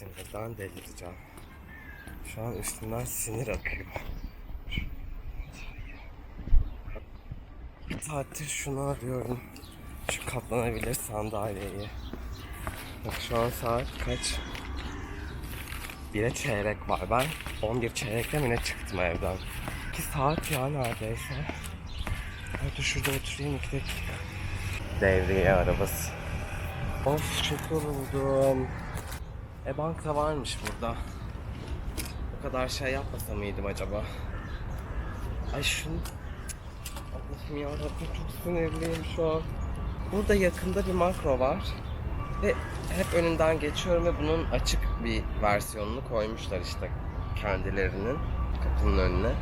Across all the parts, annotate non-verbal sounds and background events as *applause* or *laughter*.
Sinirden delireceğim. Şu an üstümden sinir akıyor. Bir saattir şunu arıyorum. Şu katlanabilir sandalyeyi. Bak şu an saat kaç? Bire çeyrek var. Ben 11 çeyrekte mi ne çıktım evden. 2 saat ya neredeyse. Hadi şurada oturayım iki dakika. Devriye arabası. Of çok yoruldum. E banka varmış burada. O kadar şey yapmasa mıydım acaba? Ay şunu... Allah'ım yarabbim çok sinirliyim şu an. Burada yakında bir makro var. Ve hep önünden geçiyorum ve bunun açık bir versiyonunu koymuşlar işte kendilerinin kapının önüne.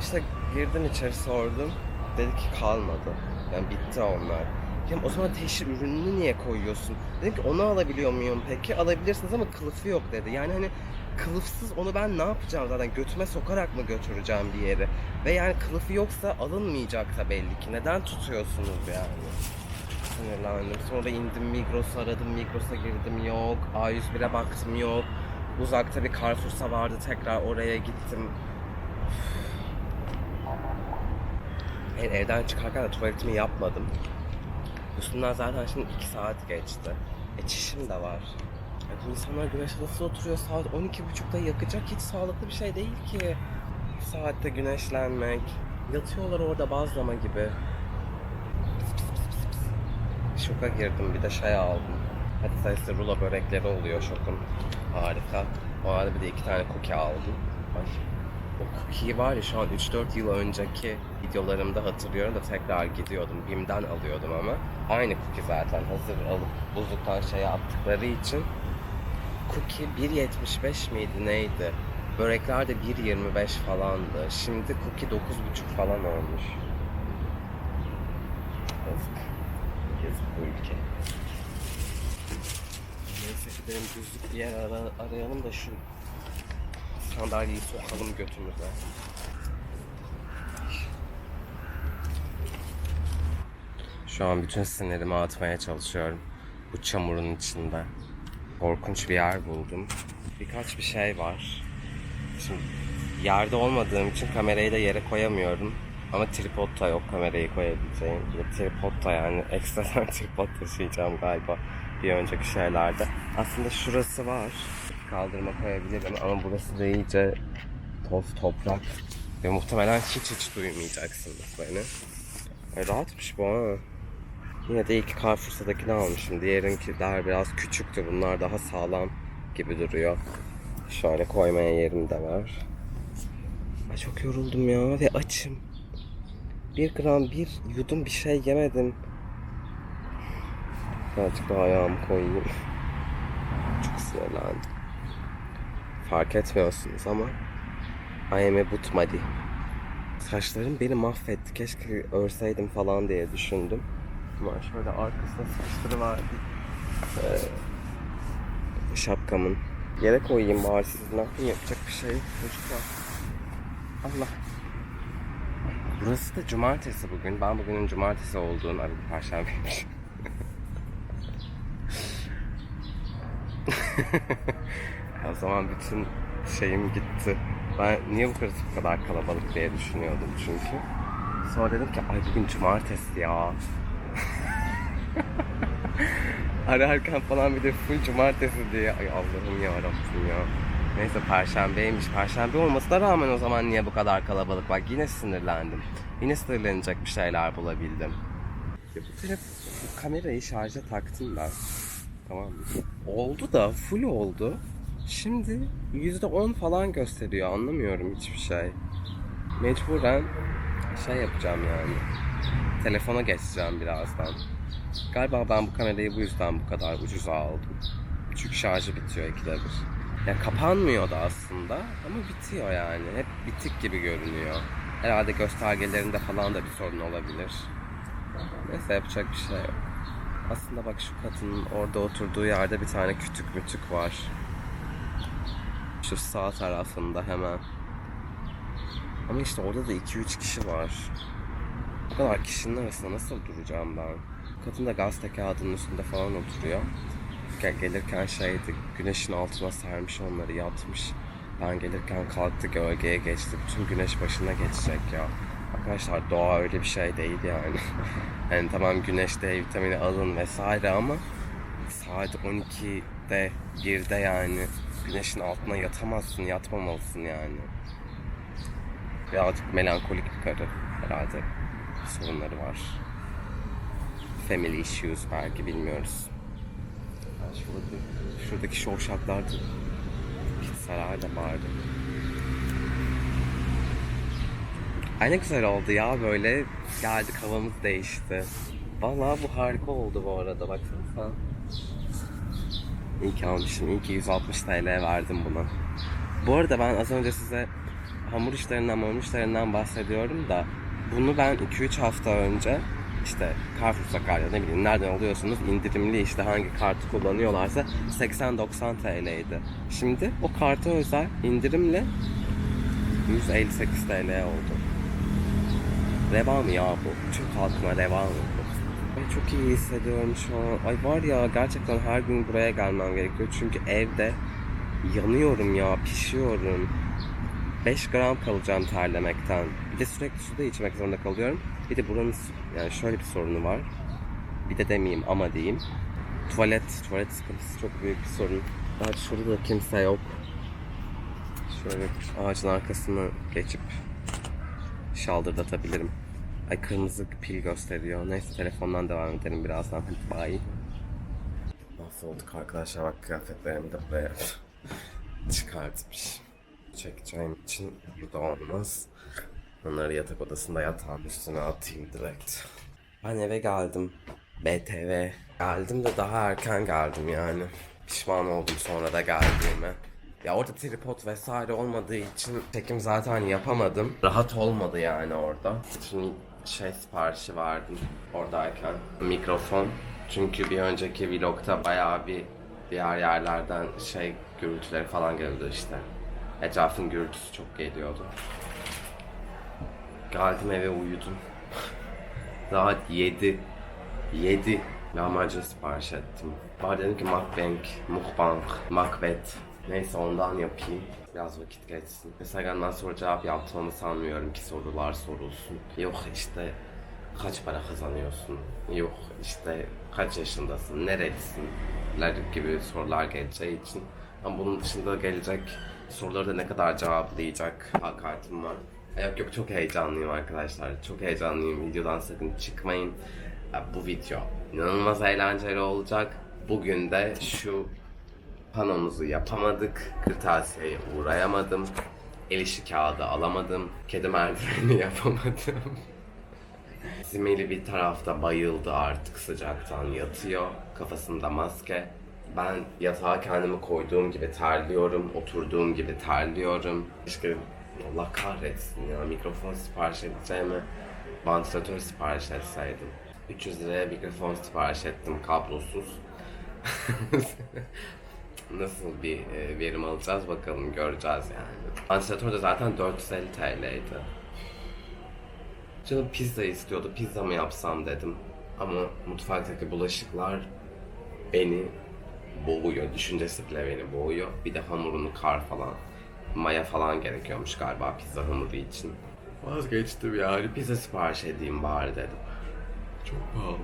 İşte girdim içeri sordum. Dedi ki kalmadı. Yani bitti onlar. Ya o zaman teşhir ürününü niye koyuyorsun? Dedim ki onu alabiliyor muyum peki? Alabilirsiniz ama kılıfı yok dedi. Yani hani kılıfsız onu ben ne yapacağım zaten götüme sokarak mı götüreceğim bir yere? Ve yani kılıfı yoksa alınmayacak da belli ki. Neden tutuyorsunuz yani? sinirlendim. Sonra indim Migros'u aradım. Migros'a girdim yok. A101'e baktım yok. Uzakta bir Carrefour'sa vardı tekrar oraya gittim. Hayır evden çıkarken de tuvaletimi yapmadım. Üstünden zaten şimdi 2 saat geçti. E çişim de var. Ya bu insanlar güneş nasıl oturuyor saat 12.30'da yakacak hiç sağlıklı bir şey değil ki. Bu saatte güneşlenmek. Yatıyorlar orada bazlama gibi. Şoka girdim bir de şey aldım. Hadi sayısı rulo börekleri oluyor şokun. Harika. O arada bir de iki tane cookie aldım. Ay. O cookie'yi var ya şu an 3-4 yıl önceki videolarımda hatırlıyorum da tekrar gidiyordum. Bim'den alıyordum ama. Aynı cookie zaten hazır alıp buzluktan şeye attıkları için. Cookie 1.75 miydi neydi? Börekler de 1.25 falandı. Şimdi cookie 9.5 falan olmuş. Yazık. Yazık bu ülke. Neyse gidelim düzlük bir yer ara- arayalım da şu sandalyeyi sokalım götümüze. Şu an bütün sinirimi atmaya çalışıyorum. Bu çamurun içinde. Korkunç bir yer buldum. Birkaç bir şey var. Şimdi yerde olmadığım için kamerayı da yere koyamıyorum. Ama tripod da yok kamerayı koyabileceğim. Ya tripod da yani *laughs* ekstradan tripod taşıyacağım galiba bir önceki şeylerde. Aslında şurası var. Kaldırma koyabilirim ama burası da iyice toz toprak. Ve muhtemelen hiç hiç duymayacaksınız beni. E, rahatmış bu ha. Yine de ilk Carrefour'dakini almışım. Diğerinkiler biraz küçüktü. Bunlar daha sağlam gibi duruyor. Şöyle koymaya yerim de var. Ay çok yoruldum ya ve açım. Bir gram bir yudum bir şey yemedim. Birazcık daha ayağımı koyayım. Çok sinirlendim. Fark etmiyorsunuz ama I am a butmadi. Saçlarım beni mahvetti. Keşke örseydim falan diye düşündüm. Ama şöyle arkasında saçları vardı. Ee, şapkamın. Yere koyayım bari siz ne yapayım yapacak bir şey çocuklar. Allah. Burası da cumartesi bugün. Ben bugünün cumartesi olduğunu aradım. Perşembeymiş. *laughs* o zaman bütün şeyim gitti. Ben niye bu kadar, bu kadar kalabalık diye düşünüyordum çünkü. Sonra dedim ki ay bugün cumartesi ya. *laughs* Ararken falan bir de full cumartesi diye. Ay Allah'ım ya Rabbim ya. Neyse perşembeymiş. Perşembe olmasına rağmen o zaman niye bu kadar kalabalık? Bak yine sinirlendim. Yine sinirlenecek bir şeyler bulabildim. Ya bu telefon, bu kamerayı şarja taktım ben. Tamam mı? Oldu da full oldu. Şimdi %10 falan gösteriyor. Anlamıyorum hiçbir şey. Mecburen şey yapacağım yani. Telefona geçeceğim birazdan. Galiba ben bu kamerayı bu yüzden bu kadar ucuza aldım. Çünkü şarjı bitiyor ikide bir. Ya kapanmıyor da aslında ama bitiyor yani. Hep bitik gibi görünüyor. Herhalde göstergelerinde falan da bir sorun olabilir. Neyse yapacak bir şey yok. Aslında bak şu kadının orada oturduğu yerde bir tane kütük mütük var. Şu sağ tarafında hemen. Ama işte orada da 2-3 kişi var. Bu kadar kişinin arasında nasıl duracağım ben? Kadın da gazete kağıdının üstünde falan oturuyor. gel- gelirken şeydi güneşin altına sermiş onları yatmış. Ben gelirken kalktı gölgeye geçti. Bütün güneş başına geçecek ya. Arkadaşlar doğa öyle bir şey değil yani. *laughs* yani tamam güneş D vitamini alın vesaire ama saat 12'de 1'de yani güneşin altına yatamazsın, yatmamalısın yani. Birazcık melankolik bir karı herhalde. Sorunları var. Family issues belki bilmiyoruz. Ben şuradaki, şuradaki şovşaklar da pizzalar da vardı. Ay ne güzel oldu ya böyle geldik havamız değişti. Vallahi bu harika oldu bu arada baksana. İyi ki almışım. İyi ki 160 TL verdim buna. Bu arada ben az önce size hamur işlerinden, mamur işlerinden bahsediyorum da bunu ben 2-3 hafta önce işte Carrefour'da ya ne bileyim nereden alıyorsunuz indirimli işte hangi kartı kullanıyorlarsa 80-90 TL'ydi. Şimdi o karta özel indirimle 158 TL oldu. Reva mı ya bu? Türk halkına reva mı? Ay çok iyi hissediyorum şu an. Ay var ya gerçekten her gün buraya gelmem gerekiyor. Çünkü evde yanıyorum ya, pişiyorum. 5 gram kalacağım terlemekten. Bir de sürekli su da içmek zorunda kalıyorum. Bir de buranın yani şöyle bir sorunu var. Bir de demeyeyim ama diyeyim. Tuvalet, tuvalet sıkıntısı çok büyük bir sorun. Belki şurada da kimse yok. Şöyle ağacın arkasına geçip şaldırdatabilirim. Ay kırmızı pil gösteriyor. Neyse telefondan devam edelim birazdan. Hadi bye. Mahvolduk arkadaşlar bak kıyafetlerimi de buraya *laughs* çıkartmış. Çekeceğim için burada olmaz. Onları yatak odasında yatağın üstüne atayım direkt. Ben eve geldim. BTV. Geldim de daha erken geldim yani. Pişman oldum sonra da geldiğime. Ya orada tripod vesaire olmadığı için çekim zaten yapamadım. Rahat olmadı yani orada. Şimdi şey siparişi verdim oradayken. Mikrofon. Çünkü bir önceki vlogta bayağı bir diğer yerlerden şey gürültüleri falan geldi işte. Etrafın gürültüsü çok geliyordu. Geldim eve uyudum. *laughs* Saat 7. 7. Lahmacun sipariş ettim. Bari dedim ki mukbang, mukbang, makbet. Neyse ondan yapayım. Biraz vakit geçsin. Instagram'dan soru cevap yaptığımı sanmıyorum ki sorular sorulsun. Yok işte kaç para kazanıyorsun? Yok işte kaç yaşındasın? Nerelisin? ler gibi sorular geleceği için. Ama bunun dışında gelecek soruları da ne kadar cevaplayacak hakaretim var. Yok yok çok heyecanlıyım arkadaşlar. Çok heyecanlıyım. Videodan sakın çıkmayın. Bu video inanılmaz eğlenceli olacak. Bugün de şu panomuzu yapamadık. Kırtasiyeye uğrayamadım. El işi kağıdı alamadım. Kedi merdiveni *laughs* yapamadım. Simeli bir tarafta bayıldı artık sıcaktan yatıyor. Kafasında maske. Ben yatağa kendimi koyduğum gibi terliyorum. Oturduğum gibi terliyorum. İşte Allah kahretsin ya mikrofon sipariş edeceğime vantilatör sipariş etseydim. 300 liraya mikrofon sipariş ettim kablosuz. *laughs* Nasıl bir e, verim alacağız bakalım göreceğiz yani. Vantilatör de zaten 450 TL'ydi. Canım pizza istiyordu. Pizza mı yapsam dedim. Ama mutfaktaki bulaşıklar beni boğuyor. Düşüncesi bile beni boğuyor. Bir de hamurunu kar falan. Maya falan gerekiyormuş galiba pizza hamuru için. Vazgeçtim yani. Pizza sipariş edeyim bari dedim. Çok pahalı.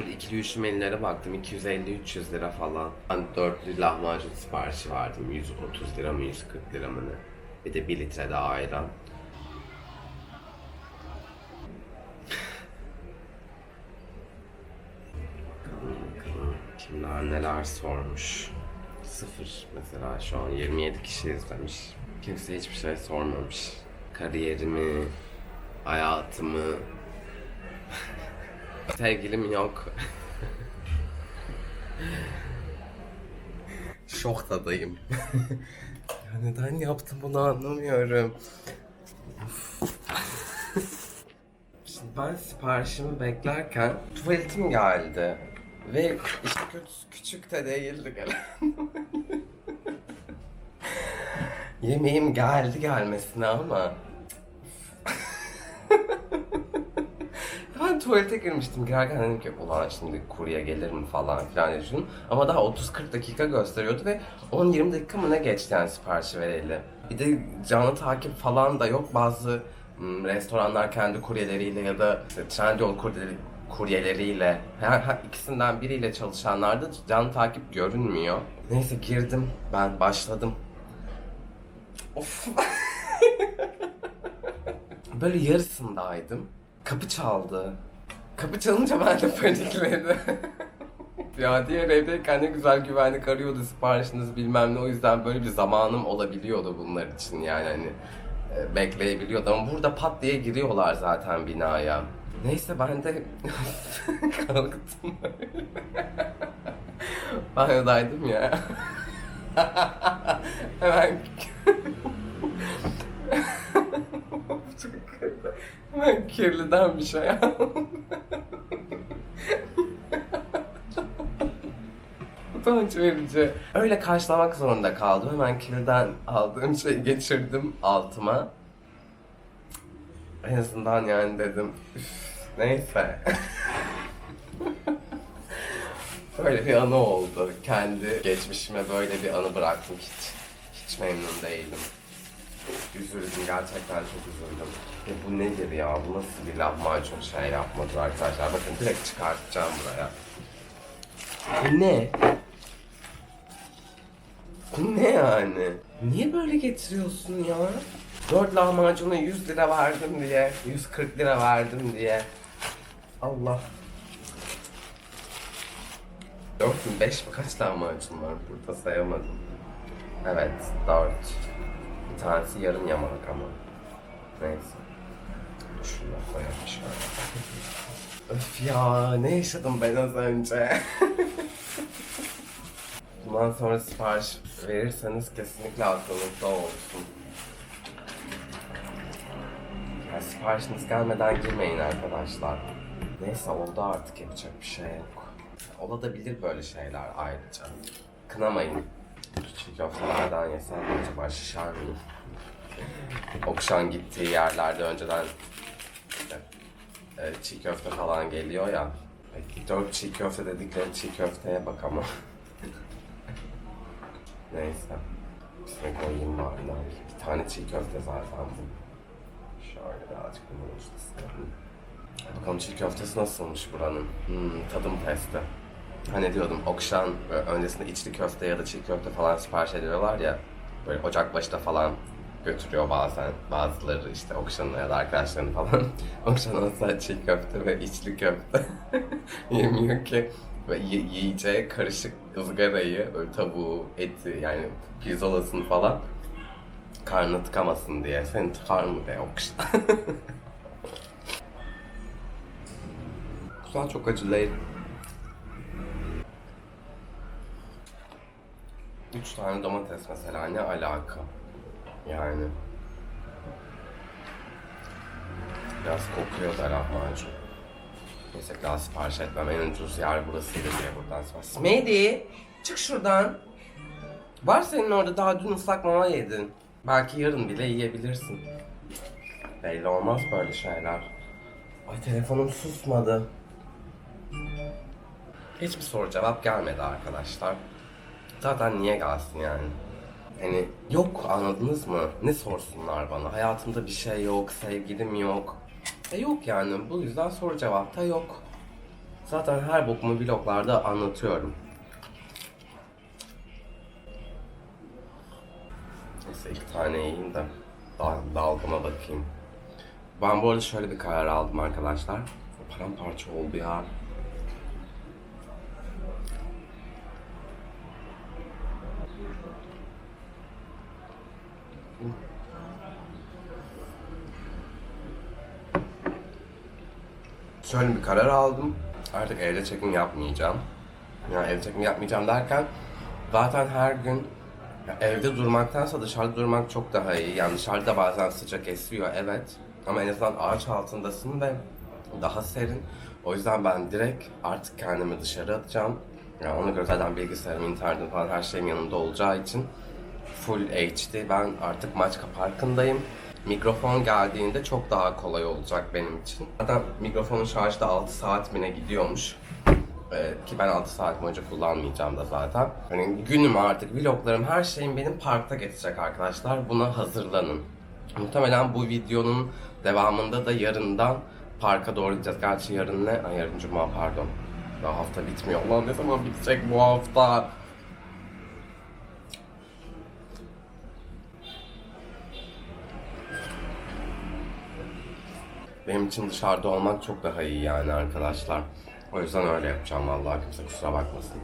İkili üşümelilere baktım 250-300 lira falan. Ben dörtlü lahmacun siparişi verdim 130 lira mı 140 lira mı ne. Bir de 1 litre daha ayran. Kimler neler sormuş. Sıfır mesela şu an 27 kişi izlemiş. Kimse hiçbir şey sormamış. Kariyerimi, hayatımı, sevgilim yok. Şoktadayım. *laughs* ya neden yaptım bunu anlamıyorum. Şimdi ben siparişimi beklerken tuvaletim geldi. Ve işte küçük, küçük de değildi gelen. *laughs* Yemeğim geldi gelmesine ama. ben tuvalete girmiştim. Girerken dedim ki ulan şimdi kurye gelir mi falan filan diye düşündüm. Ama daha 30-40 dakika gösteriyordu ve 10-20 dakika mı ne geçti yani siparişi vereli. Bir de canlı takip falan da yok. Bazı restoranlar kendi kuryeleriyle ya da işte Trendyol kuryeleri, kuryeleriyle her ikisinden biriyle çalışanlarda canlı takip görünmüyor. Neyse girdim ben başladım. Of. *laughs* Böyle yarısındaydım. Kapı çaldı. Kapı çalınca ben de panikledim. ya diğer evdeyken ne güzel güvenlik arıyordu siparişiniz bilmem ne o yüzden böyle bir zamanım olabiliyordu bunlar için yani hani e, bekleyebiliyordu ama burada pat diye giriyorlar zaten binaya. Neyse ben de *laughs* kalktım böyle. Banyodaydım ya. Hemen. *laughs* Hemen kirliden bir şey aldım. Utanç verici. Öyle karşılamak zorunda kaldım. Hemen kirliden aldığım şeyi geçirdim altıma. En azından yani dedim. "Üf, neyse. *laughs* böyle bir anı oldu. Kendi geçmişime böyle bir anı bıraktım. Hiç, hiç memnun değilim. Üzüldüm gerçekten çok üzüldüm. Ya bu nedir ya? Bu nasıl bir lahmacun şey yapmadı arkadaşlar? Bakın direkt çıkartacağım buraya. Bu ne? Ne yani? Niye böyle getiriyorsun ya? 4 lahmacuna 100 lira verdim diye, 140 lira verdim diye. Allah. 4 mü 5 mi kaç lahmacun var burada sayamadım. Evet 4. Bir tanesi yarım yamalak ama. Neyse. Şunu koyalım şöyle. Öf ya ne yaşadım ben az önce. *laughs* Bundan sonra sipariş verirseniz kesinlikle aklınızda olsun. Ya siparişiniz gelmeden girmeyin arkadaşlar. Neyse oldu artık yapacak bir şey yok. Olabilir böyle şeyler ayrıca. Kınamayın. Çiğ köftelerden yesem acaba şişer miyim? Okşan gittiği yerlerde önceden işte, çiğ köfte falan geliyor ya. Dört çiğ köfte dedikleri çiğ köfteye bak ama. Neyse. Üstüne koyayım bari. ne yapayım. Bir tane çiğ köfte zaten bu. Şöyle birazcık bunu üstüne. Bakalım çiğ köftesi nasılmış buranın? Hmm, tadım testi. Hani diyordum okşan böyle öncesinde içli köfte ya da çiğ köfte falan sipariş ediyorlar ya. Böyle ocak başında falan götürüyor bazen bazıları işte okşanı ya da arkadaşlarını falan. *laughs* okşan olsa çiğ köfte ve içli köfte *laughs* yemiyor ki. Ve y- yiyeceği karışık ızgarayı, böyle tavuğu, eti yani pirzolasını falan karnına tıkamasın diye. Seni tıkar mı be okşan? *laughs* Güzel çok acı değil. Üç tane domates mesela ne alaka? Yani. Biraz kokuyor da lahmacun. Neyse daha sipariş etmem. En ucuz yer burasıydı diye buradan sipariş. Smedi! Çık şuradan. Var senin orada daha dün ıslak mama yedin. Belki yarın bile yiyebilirsin. Belli olmaz böyle şeyler. Ay telefonum susmadı. Hiçbir soru cevap gelmedi arkadaşlar. Zaten niye gelsin yani? Hani yok anladınız mı? Ne sorsunlar bana? Hayatımda bir şey yok, sevgilim yok. E yok yani bu yüzden soru cevap da yok. Zaten her bokumu vloglarda anlatıyorum. Neyse iki tane yiyeyim de dal dalgama bakayım. Ben bu arada şöyle bir karar aldım arkadaşlar. Paramparça oldu ya. Şöyle bir karar aldım. Artık evde çekim yapmayacağım. Yani evde çekim yapmayacağım derken zaten her gün evde durmaktansa dışarıda durmak çok daha iyi. Yani dışarıda bazen sıcak esiyor evet. Ama en azından ağaç altındasın ve daha serin. O yüzden ben direkt artık kendimi dışarı atacağım. Yani ona göre zaten bilgisayarım, internetim falan her şeyim yanımda olacağı için full HD. Ben artık Maçka Parkı'ndayım. Mikrofon geldiğinde çok daha kolay olacak benim için. Zaten mikrofonun şarjı da 6 saat mi gidiyormuş. Ee, ki ben 6 saat boyunca kullanmayacağım da zaten. Hani günüm artık, vloglarım, her şeyim benim parkta geçecek arkadaşlar. Buna hazırlanın. Muhtemelen bu videonun devamında da yarından parka doğru gideceğiz. Gerçi yarın ne? Ay, yarın cuma pardon. Daha hafta bitmiyor. Ulan ne zaman bitecek bu hafta? Benim için dışarıda olmak çok daha iyi yani arkadaşlar. O yüzden öyle yapacağım vallahi kimse kusura bakmasın.